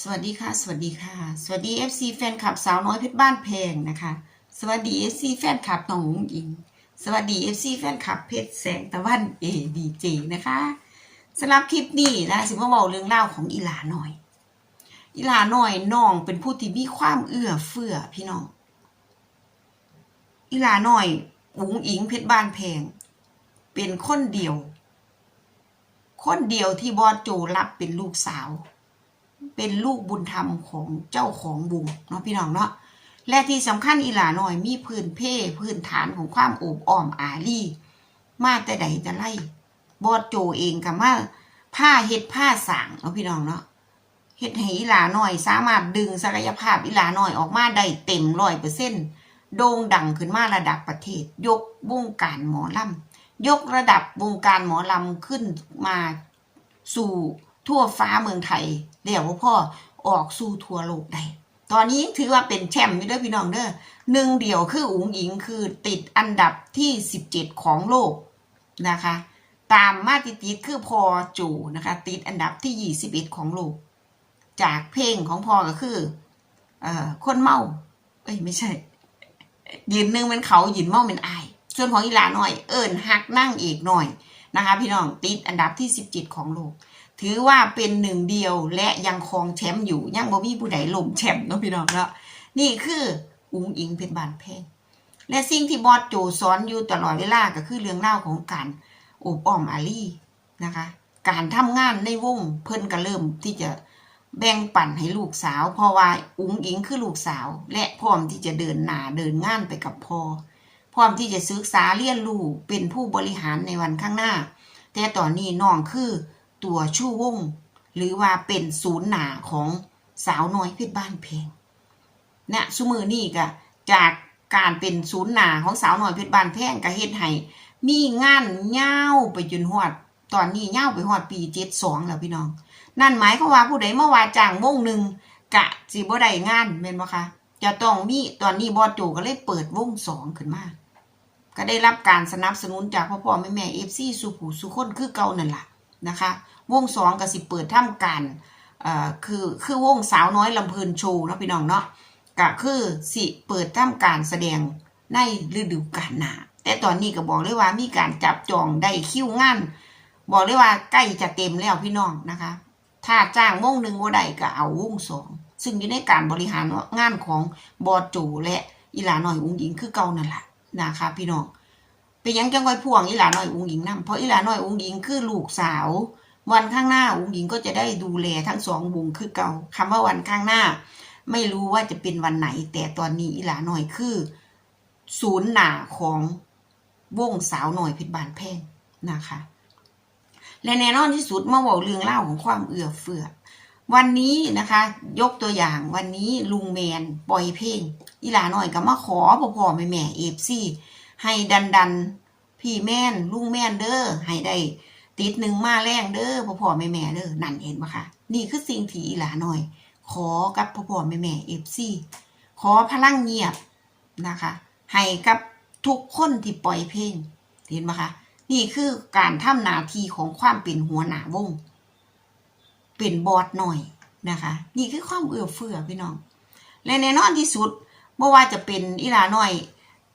สวัสดีค่ะ สวัสดีค่ะ สวัสดี FC แฟนคลับสาวน้อยเพชรบ้านเพลงนะคะ สวัสดี FC แฟนคลับน้องอุ๋งอิง สวัสดี FC แฟนคลับเพชรแสงตะวันเอดีเจนะคะสำหรับคลิปนี้นะสิมาบอกเรื่องเล่าของอีหลาหน่อย อีหลาหน่อยน้องเป็นผู้ที่มีความเอื้อเฟื้อพี่น้อง อีหลาหน่อยอุ๋งอิงเพชรบ้านเพลงเป็นคนเดียว คนเดียวที่บอสโจรับเป็นลูกสาว เป็นลูกบุญธรรมของเจ้าของบุงเนาะพี่น้องเนาะและที่สำคัญอีหลาหน่อยมีพื้นเพพื้นฐานของความโอบอ้อมอารีมาแต่ใดแต่ไรบอดโจเองกับมาผ้าเฮ็ดผ้าสางเนาะพี่น้องเนาะเฮ็ดให้อีหลาหน่อย สามารถดึงศักยภาพอีหลาหน่อยออกมาได้เต็มร้อยเปอร์เซ็นต์โด่งดังขึ้นมาระดับประเทศ ยกวงการหมอลำยกระดับวงการหมอลำขึ้นมาสู่ ทั่วฟ้าเมืองไทยเดี๋ยวว่าพ่อออกสู่ทั่วโลกได้ตอนนี้ถือว่าเป็นแชมป์อยู่ด้อพี่น้องเด้อหนึ่งเดียวคืออุ๋งหญิงคือติดอันดับที่17ของโลกนะคะ ตามมาติติดคือพอจูนะคะ ติดอันดับที่21ของโลก จากเพลงของพอก็คือ เอ่อคนเมา เอ้ยไม่ใช่ยืนหนึ่งเป็นเขายืนเมาเป็นอาย ส่วนของอีลาหน่อย เอิญหักนั่งเอกหน่อยนะคะ พี่น้องติดอันดับที่17ของโลก ถือว่าเป็นหนึ่งเดียวและยังครองแชมป์อยู่ยังบ่มีผู้ใดล้มแชมป์เนาะพี่น้องเนาะนี่คืออุ๋งอิงเพชรบานแพงและสิ่งที่บอสโจสอนอยู่ตลอดเวลาก็คือเรื่องเล่าของการอบอ้อมอารีนะคะ การทำงานในวงเพิ่นก็เริ่มที่จะแบ่งปันให้ลูกสาว เพราะว่าอุ๋งอิงคือลูกสาว และพร้อมที่จะเดินหน้าเดินงานไปกับพ่อพร้อมที่จะศึกษาเรียนรู้เป็นผู้บริหารในวันข้างหน้า แต่ตอนนี้น้องคือ ตัวชู่วง หรือว่าเป็นศูนย์หนาของสาวน้อยเพชรบ้านเพลงนะสุมือนี่ก็จากการเป็นศูนย์หนาของสาวน้อยเพชรบ้านแพงก็เฮ็ดให้มีงานเง่าไปจนฮอด ตอนนี้เง่าไปฮอดปีเจ็ดสองแล้วพี่น้อง นั่นหมายความว่าผู้ใดเมาว่าจ้างวงหนึ่งกะสิบ่ได้งานแม่นบ่คะจะต้องมีตอนนี้บอสโจก็เลยเปิดวงสองขึ้นมา ก็ได้รับการสนับสนุนจากพ่อพ่อแม่แม่เอฟซีสุผูสุคนคือเก่านั่นแหละ นะคะ วงสองก็สิเปิดทำการเอ่อคือคือวงสาวน้อยลำเพลินโชว์นะพี่น้องเนาะก็คือสิเปิดทำการแสดงในฤดูกาลหนาแต่ตอนนี้ก็บอกเลยว่ามีการจับจองได้คิวงานบอกเลยว่าใกล้จะเต็มแล้วพี่น้องนะคะ ถ้าจ้างวงหนึ่งว่าใดก็เอาวงสองซึ่งอยู่ในการบริหารงานของบอจูและอีหลาหน่อยอุ้งหญิงคือเก่านั่นแหละนะคะพี่น้อง เป็นยังจังไว้พ่วงอีหลาน้อยอุ้งหญิงนํเพราะอีหลาน้อยอุ้งหญิงคือลูกสาว วันข้างหน้าอุ้งหญิงก็จะได้ดูแลทั้งสองวงคือเก่าคำว่าวันข้างหน้า ไม่รู้ว่าจะเป็นวันไหน แต่ตอนนี้อีหลาน้อยคือ ศูนย์หนาของวงสาวหน่อยเพชรบานแพงนะคะ และแน่นอนที่สุดเมื่อบอกเรื่องเล่าของความเอื้อเฟือวันนี้นะคะ ยกตัวอย่างวันนี้ลุงแมนปล่อยเพลงอีหลาหน่อยก็มาขอพ่อพ่อแม่แม่เอฟซี ให้ดันดันพี่แม่นลุงแม่นเด้อให้ได้ติดหนึ่งมาแรงเด้อพ่อพ่อแม่แม่เด้อนั่นเห็นปะคะนี่คือสิ่งที่อีหลาหน่อย ขอกับพ่อพ่อแม่แม่เอฟซีขอพลังเงียบนะคะให้กับทุกคนที่ปล่อยเพลงเห็นไหมคะนี่คือการทำหน้าที่ของความเป็นหัวหน้าวง เป็นบอสหน่อยนะคะ นี่คือความเอื้อเฟื้อพี่น้อง และแน่นอนที่สุดไม่ว่าจะเป็นอีหลาหน่อย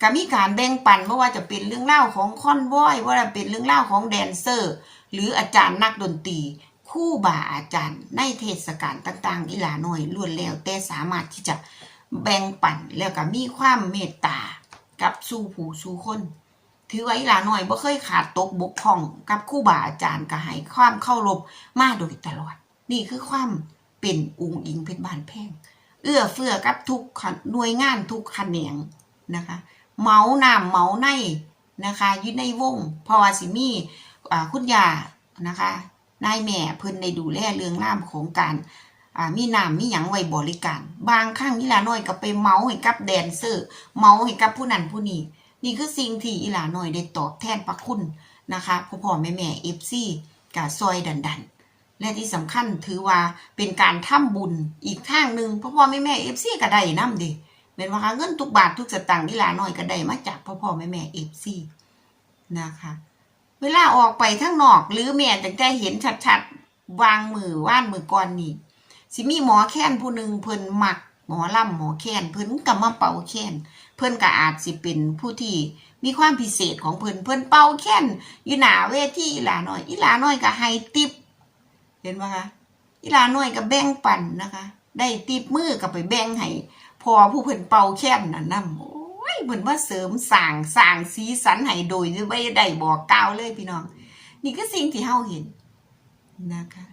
ก็มีการแบ่งปันไม่ว่าจะเป็นเรื่องเล่าของคอนวอยว่าจะเป็นเรื่องเล่าของแดนเซอร์ หรืออาจารย์นักดนตรี คู่บ่าอาจารย์ในเทศกาลต่างๆอีหลาหน่อยล้วนแล้วแต่สามารถที่จะแบ่งปันแล้วก็มีความเมตตากับสู่ผู้สู่คน ถือว่าอีหลาหน่อยบ่เคยขาดตกบกพร่องกับคู่บาอาจารย์ก็ให้ความเคารพมาโดยตลอด นี่คือความเป็นองค์อิงเพชรบานแพงเอื้อเฟื้อกับทุกหน่วยงานทุกแขนงนะคะ เมาหน้ำเมาในนะคะอยู่ในวงเพราะว่าสิมีคุณยานะคะนายแม่เพิ่นในดูแลเรื่องน้ำของการมีน้ำมีหยังไว้บริการ บางครั้งนี่ละน้อยก็ไปเมาให้กับแดนเซอร์เมาให้กับผู้นั้นผู้นี้นี่คือสิ่งที่อีหลาน้อยได้ตอบแทนพระคุณนะคะพ่อพ่อแม่แม่เอฟซีกาซอยดันดันและที่สำคัญถือว่าเป็นการทำบุญอีกทางหนึ่งพ่อพ่อแม่แม่เอฟซีก็ได้นำดิ เป็นว่าคะเงินทุกบาททุกสตางค์อีหลาน้อยก็ได้มาจากพ่อพ่อแม่แม่เอฟซีนะคะ เวลาออกไปข้งนอกหรือแม่ตั้งใจเห็นชัดๆวางมือว่านมือก่อนนี่สิมีหมอแค้นผู้หนึ่งเพิ่นมักหมอล่ำหมอแค้นเพิ่นก็มาเป่าแค้นเพิ่นก็อาจสิเป็นผู้ที่มีความพิเศษของเพิ่นเพิ่นเป่าแค้นอยู่หนาเวทีอีหลาน้อย อีหลาน้อยก็ให้ติปเห็นไหมคะอีหลาน้อยก็แบ่งปันนะคะ ได้ติปมือก็ไปแบ่งให้ พอผู้เพิ่นเป่าแค้นนั่นนำโอ้ยเพิ่นว่าเสริมสร้างสร้างสีสันให้โดยไม่ได้บอกกล่าวเลยพี่น้อง นี่คือสิ่งที่เฮาเห็นนะคะ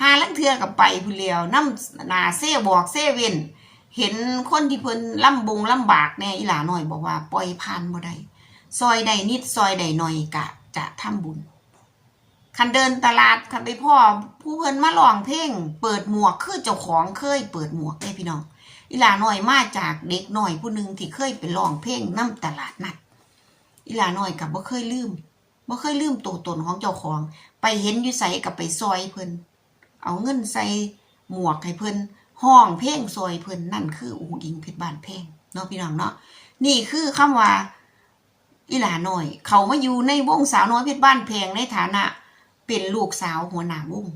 หาลังเทือกับไปผู้เลียวน้ำนาเซ่บอกเซ่เว่นเห็นคนที่เพิ่นลำบงลำบากแน่อีหลาหน่อยบอกว่าปล่อยผ่านบ่ได้ซอยใดนิดซอยใดหน่อยกะจะทำบุญ คันเดินตลาดคันไปพ่อผู้เพิ่นมาร้องเพลงเปิดหมวกคือเจ้าของเคยเปิดหมวกเด้พี่น้องอีหลาหน่อยมาจากเด็กหน่อยผู้หนึ่งที่เคยไปร้องเพลงน้ำตลาดนัดอีหลาหน่อยกับบ่าเคยลืมบ่าเคยลืมตัวตนของเจ้าของ ไปเห็นอยู่ใสกับไปซอยเพิ่นเอาเงินใส่หมวกให้เพิ่นห้องเพลงซอยเพิ่นนั่นคืออูดิงเพชรบ้านเพลงเนาะพี่น้องเนาะนี่คือคำว่าอีหลาน้อย เขามาอยู่ในวงสาวน้อยเพชรบ้านเพลงในฐานะ เป็นลูกสาวหัวหน้าวง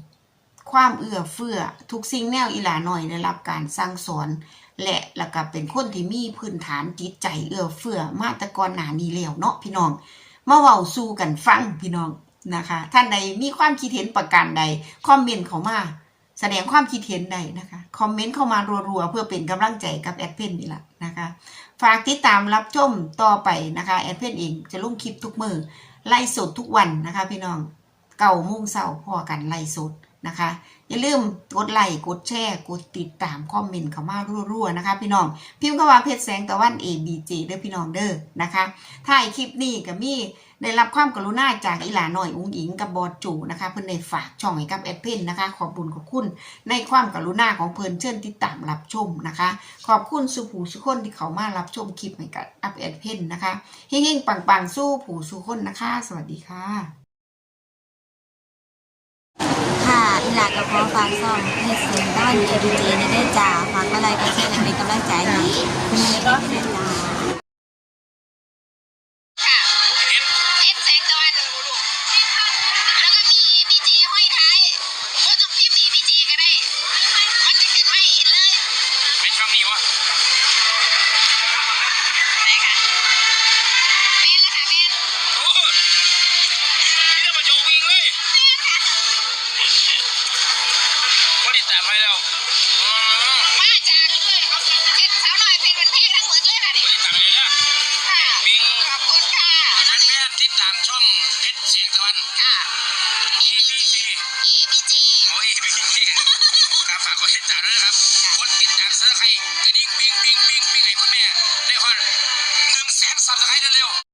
ความเอื้อเฟื้อทุกสิ่งแนวอีหลาน้อยได้รับการสั่งสอนและแล้วก็เป็นคนที่มีพื้นฐานจิตใจเอื้อเฟื้อมาตะกอนหนานี้แล้วเนาะพี่น้อง มาเว้าสู่กันฟังพี่น้องนะคะ ท่านใดมีความคิดเห็นประการใดคอมเมนต์เข้ามาแสดงความคิดเห็นใดนะคะคอมเมนต์เข้ามารัวๆเพื่อเป็นกำลังใจกับแอดเพนนี่แหละนะคะฝากติดตามรับชมต่อไปนะคะแอดเพนเองจะลงคลิปทุกมือไล่สดทุกวันนะคะพี่น้อง เก่าโมุ่งเศร้าพอกันไล่สดนะคะ อย่าลืมกดไลค์กดแชร์ กดติดตามคอมเมนต์เข้ามารัวๆนะคะ พี่น้องพิมพ์คำว่าเพชรแสงตะวัน ABC เด้อพี่น้องเด้อนะคะถ่ายคลิปนี้ก็มีได้รับความกรุณาจากอีหลาหน่อยอุ้งอิงกับบอดจูนะคะเพิ่อนได้ฝากช่องให้กับแอดเพนนะคะ ขอบบุญขอบคุณในความกรุณาของเพิ่อนเชิญติดตามรับชมนะคะ ขอบคุณสุผูสุคนที่เขามารับชมคลิปให้กับอัพแอดเพนนะคะเฮ้งๆปังๆสู้ผู้สุคนนะคะ สวัสดีค่ะ อีหลากับพ่อฟังซ่อมให้เสียงด้านเอดีจีได้จ่าฝากอะไรก็เช่นเป็นกำลังใจให้คุณแม่ก็ได้จ่า แฟนๆติดตามช่องเพชรเสียงตะวันค่ะ ABC ABG โอ้ย ABC ครับฝากกดติดตามด้วยนะครับกดติดตามซับสไครต์กระดิ่งปิ้งปิ้งปิ้งปิ้งให้คุณแม่ได้ฮอดหนึ่งแสนซับสไครต์เร็วๆ